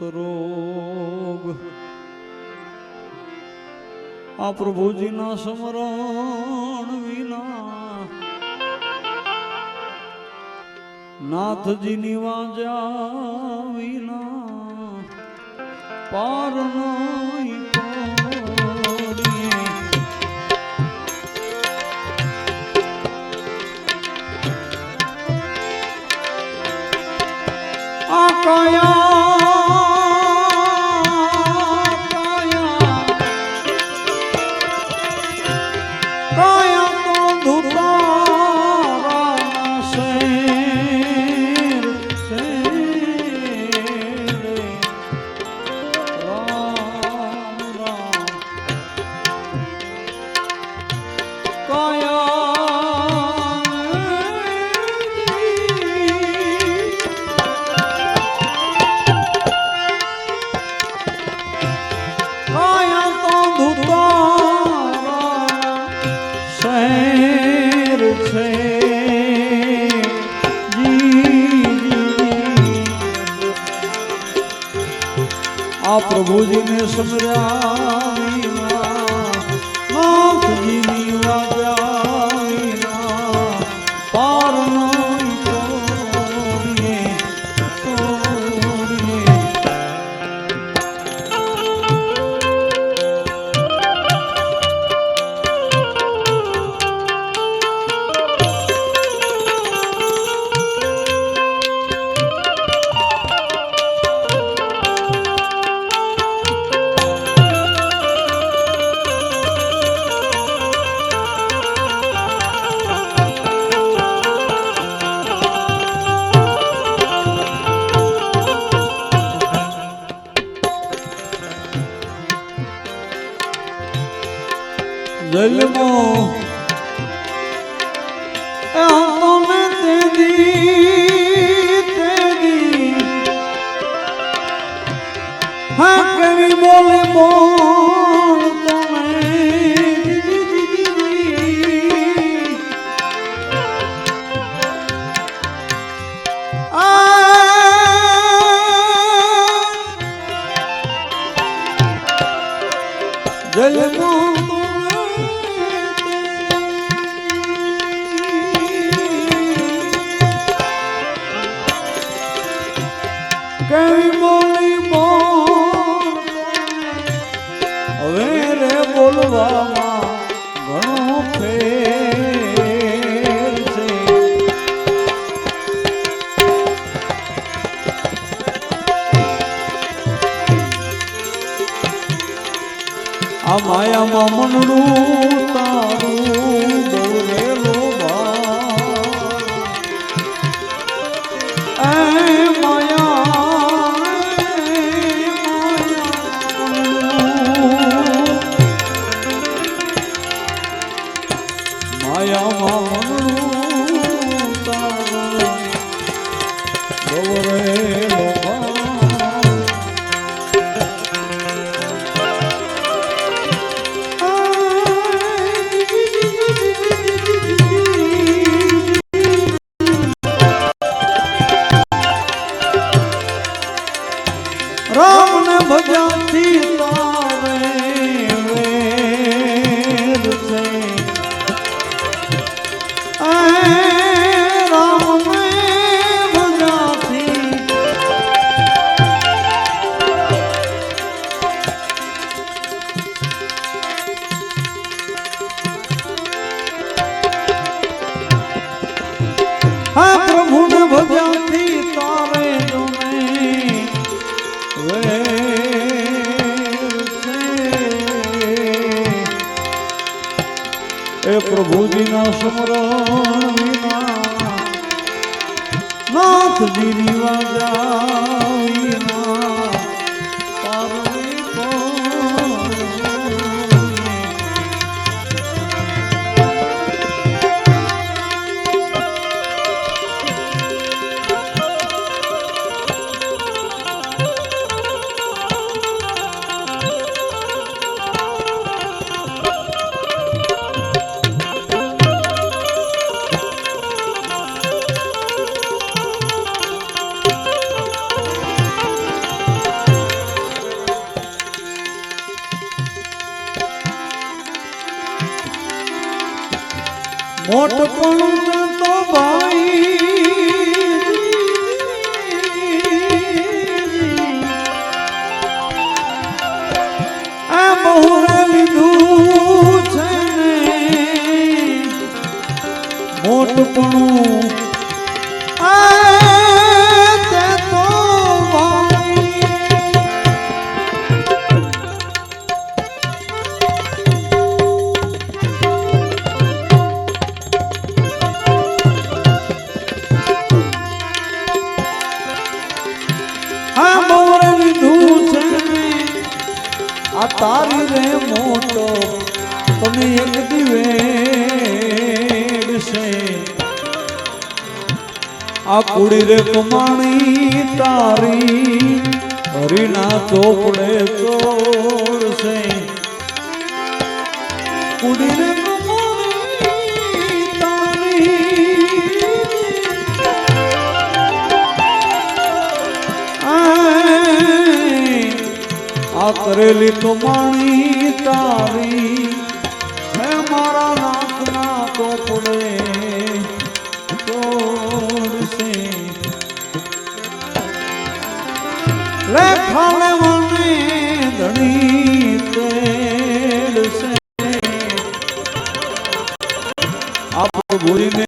રોગ આ પ્રભુજીના સમરણ વિના નાથજીની વાજા વિના પાર કયા Girl. માયા મમનનું તારું. સતગીરી વાજા આ તો માણી તારી. હે મારા નાકના તો તોડશે. લે ખાલે મને ધણી તેડશે. આપ ભૂલીને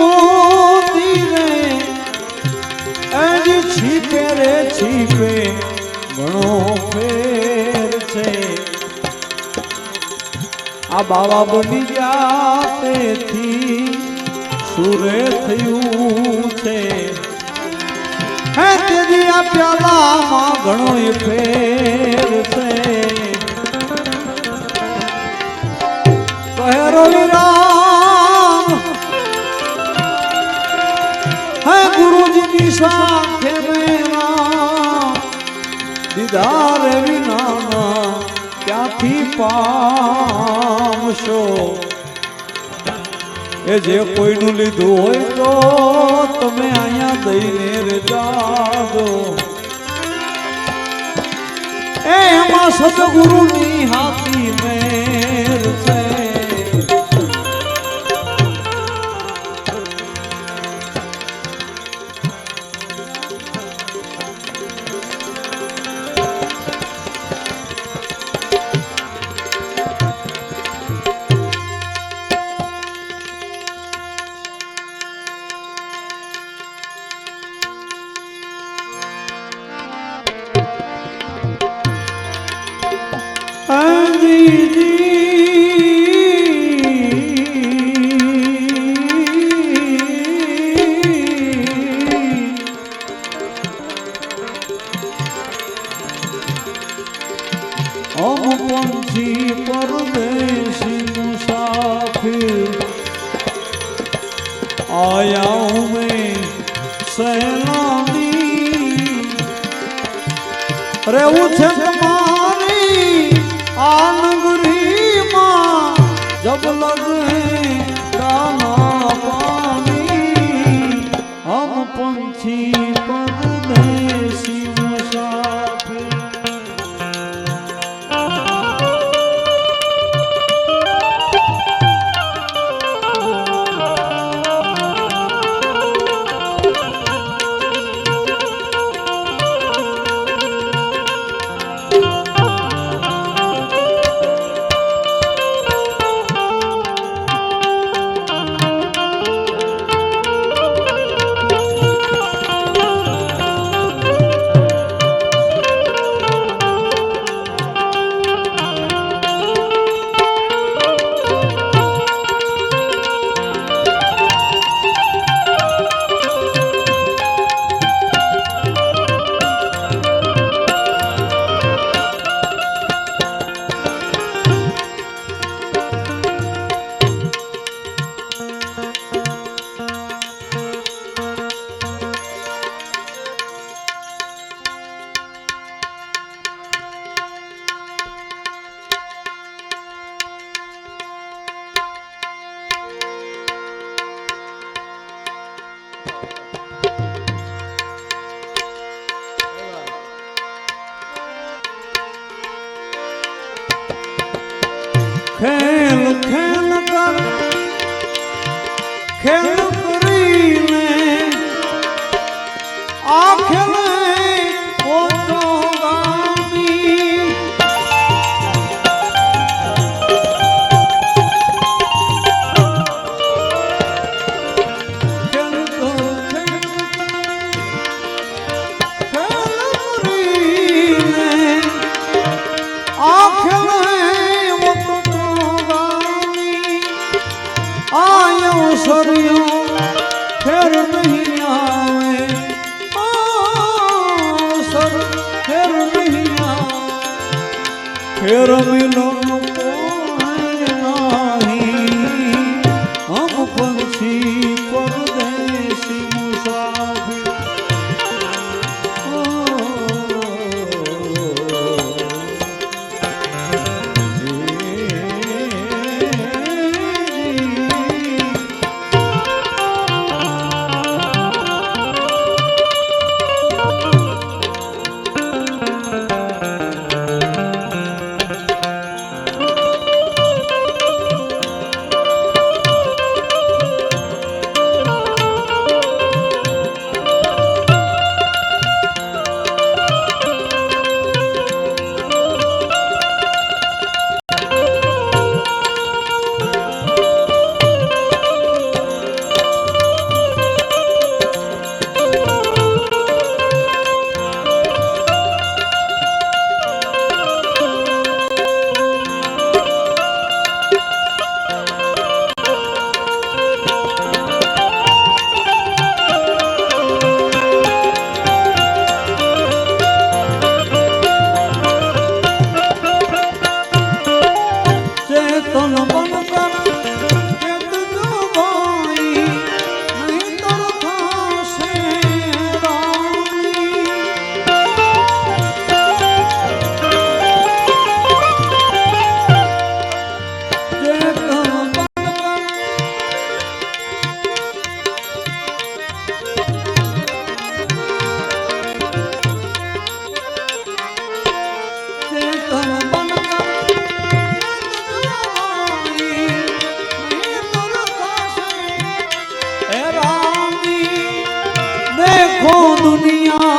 મોતી રે અજ છીપે રે છીપે, ઘણો ફેર છે. આ બાવા બની ગયા તેથી સુરે થયું છે. હે તેજી આ પ્યાલામાં ઘણો ફેર છે. સાથે દીદાર વિના ક્યાંથી પામશો? એ જે કોઈનું લીધું હોય તો તમે અહીંયા દઈને રે જાજો એ એમાં સદગુરુની હાથી મેર છે. ફેર મિલન দুনিয়া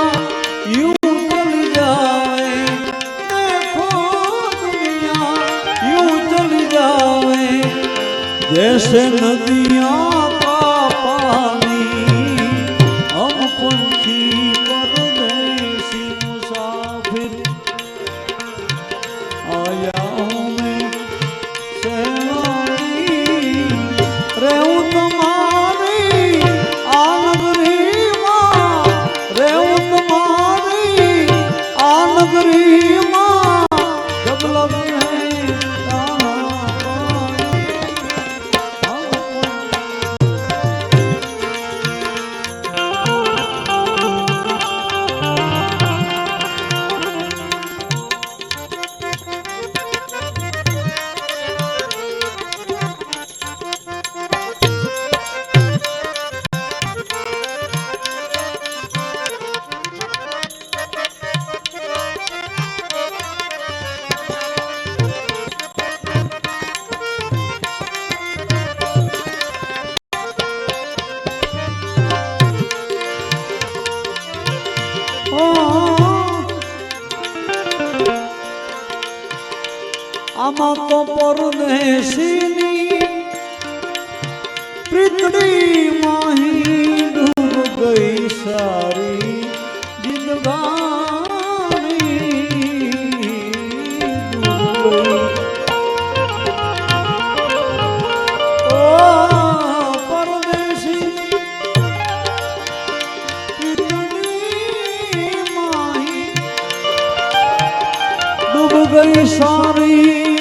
ડૂબ ગઈ સારી.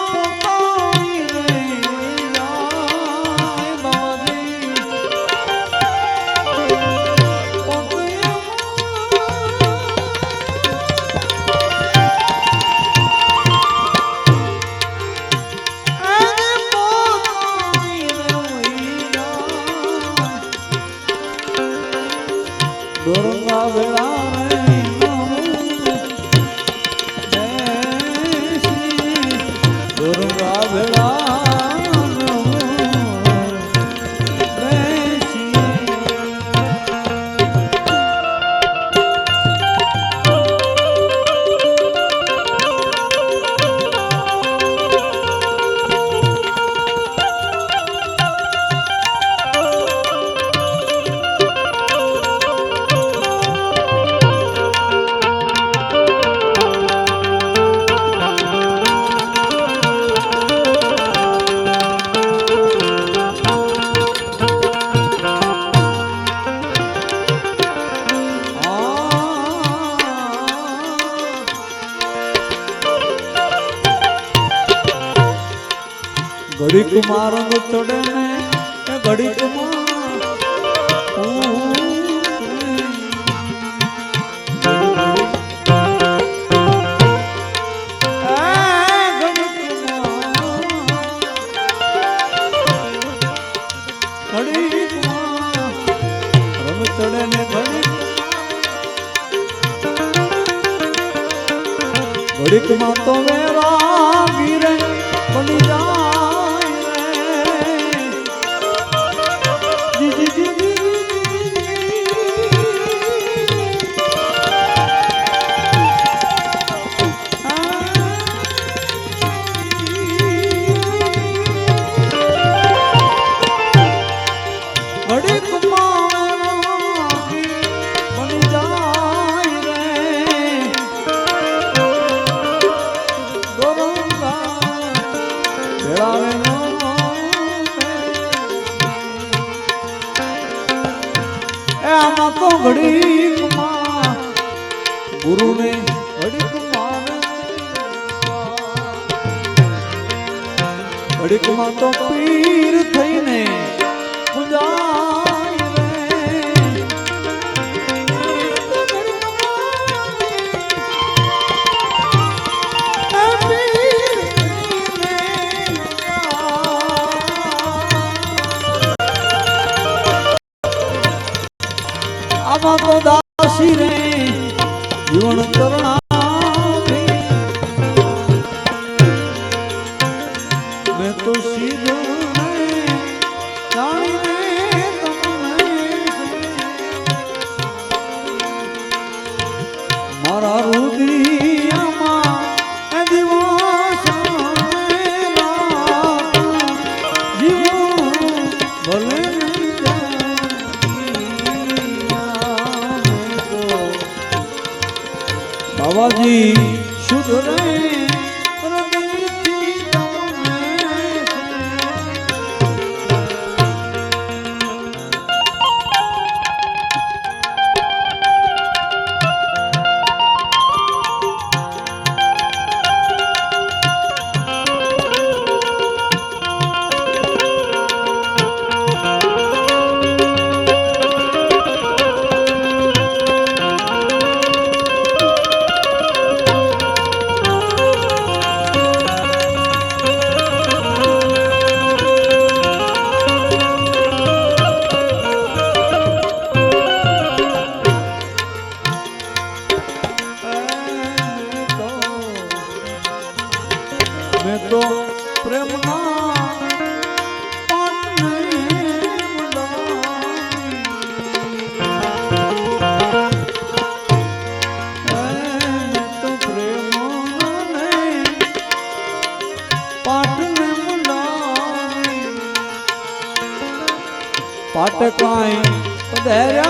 માર્ગ ચડે ને એ ઘડીકમાં ચડે ને ઘડીક ઘડીકમાં તો મેરા ઘડીકમાં તો પીર થઈને પૂજાય રે આમાં દાસી રે જીવન કરવા শুধু রে કાંઈ પધાર્યા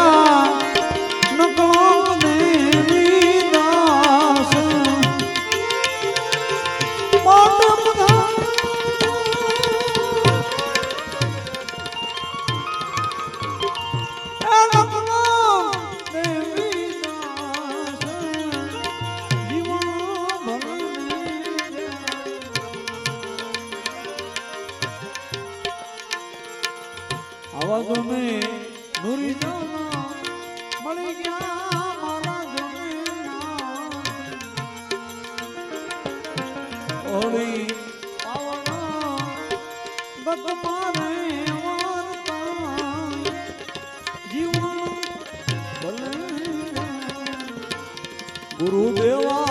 Urubela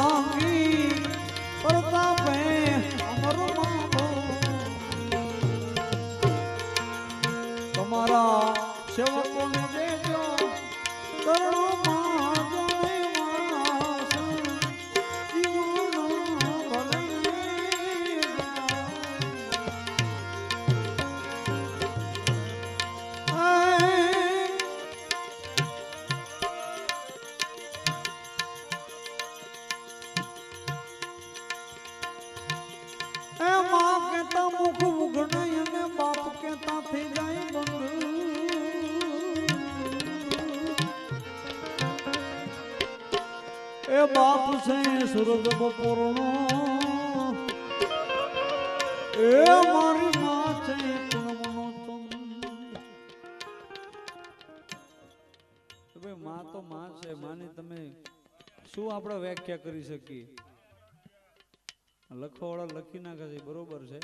એ મારી વ્યાખ્યા કરી શકીએ? લખવાવાળા લખી નાખે છે બરોબર છે.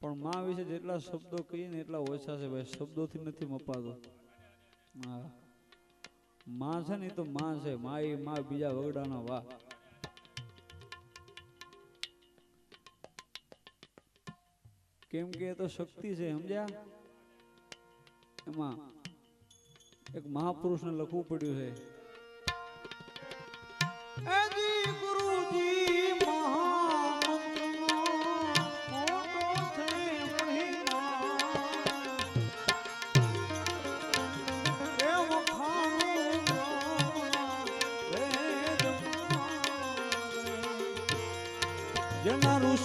પણ માં વિશે જેટલા શબ્દો કહીએ ને એટલા ઓછા છે ભાઈ. શબ્દોથી નથી મપાતો. હા. માં છે ને એ તો માં છે. માં એ, માં બીજા વગડાના વાહ કેમ કે તો શક્તિ છે સમજ્યા? એમાં એક મહાપુરુષને લખવું પડ્યું છે. ગુરુજી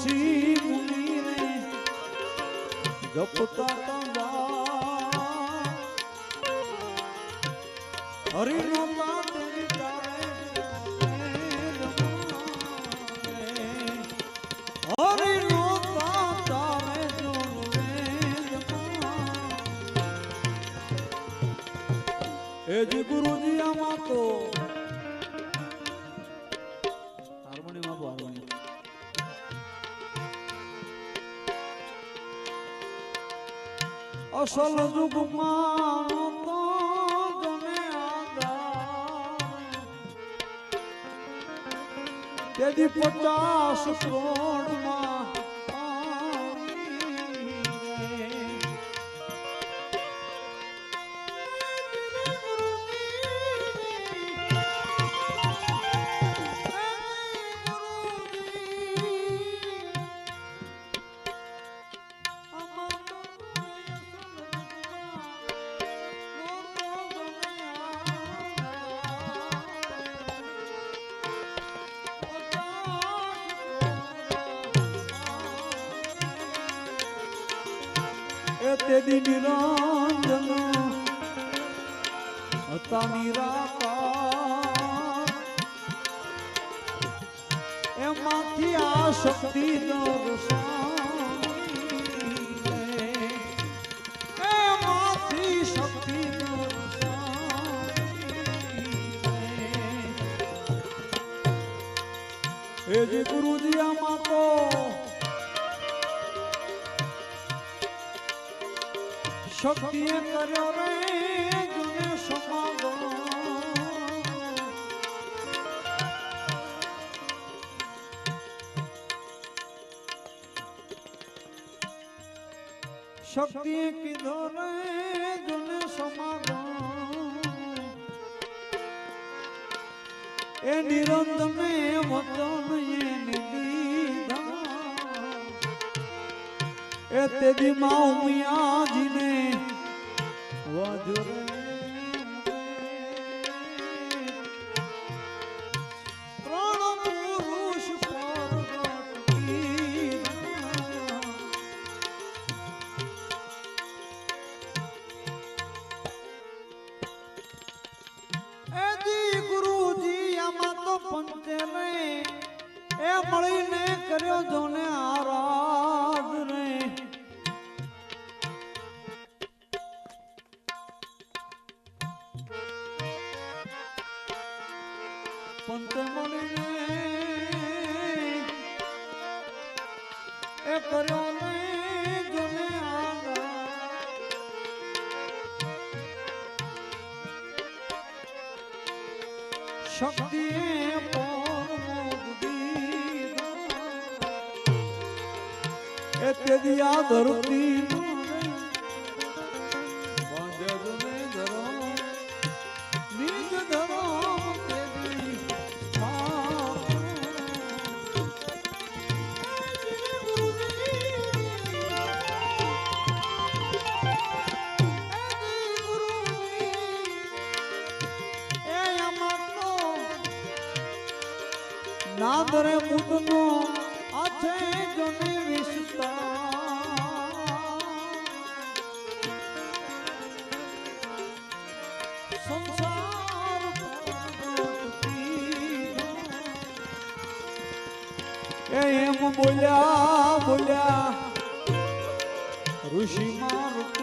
છે જપતા તંબા હરિનો તારે એ જ ગુરુજી આમાં તો અસલ જુગમાં તેથી પચાસ કરોડમાં દી નિરંજન હતા નિરાકાર એમાંથી આ શક્તિ દર્શાવી એમાંથી શક્તિ દર્શાવી એ જે ગુરુજી આમાં તો શક્તિએ કર્યો રે જુને સમાગમ શક્તિએ કીધો રે જુને સમાગમ એ વચન એને દીધા એ તે દી માં ઉમિયાજીને Madura. ધરતી. નાદરે મુદનો આછે જને વિસ્તા બોલ્યા બોલ્યા ઋષિ મારું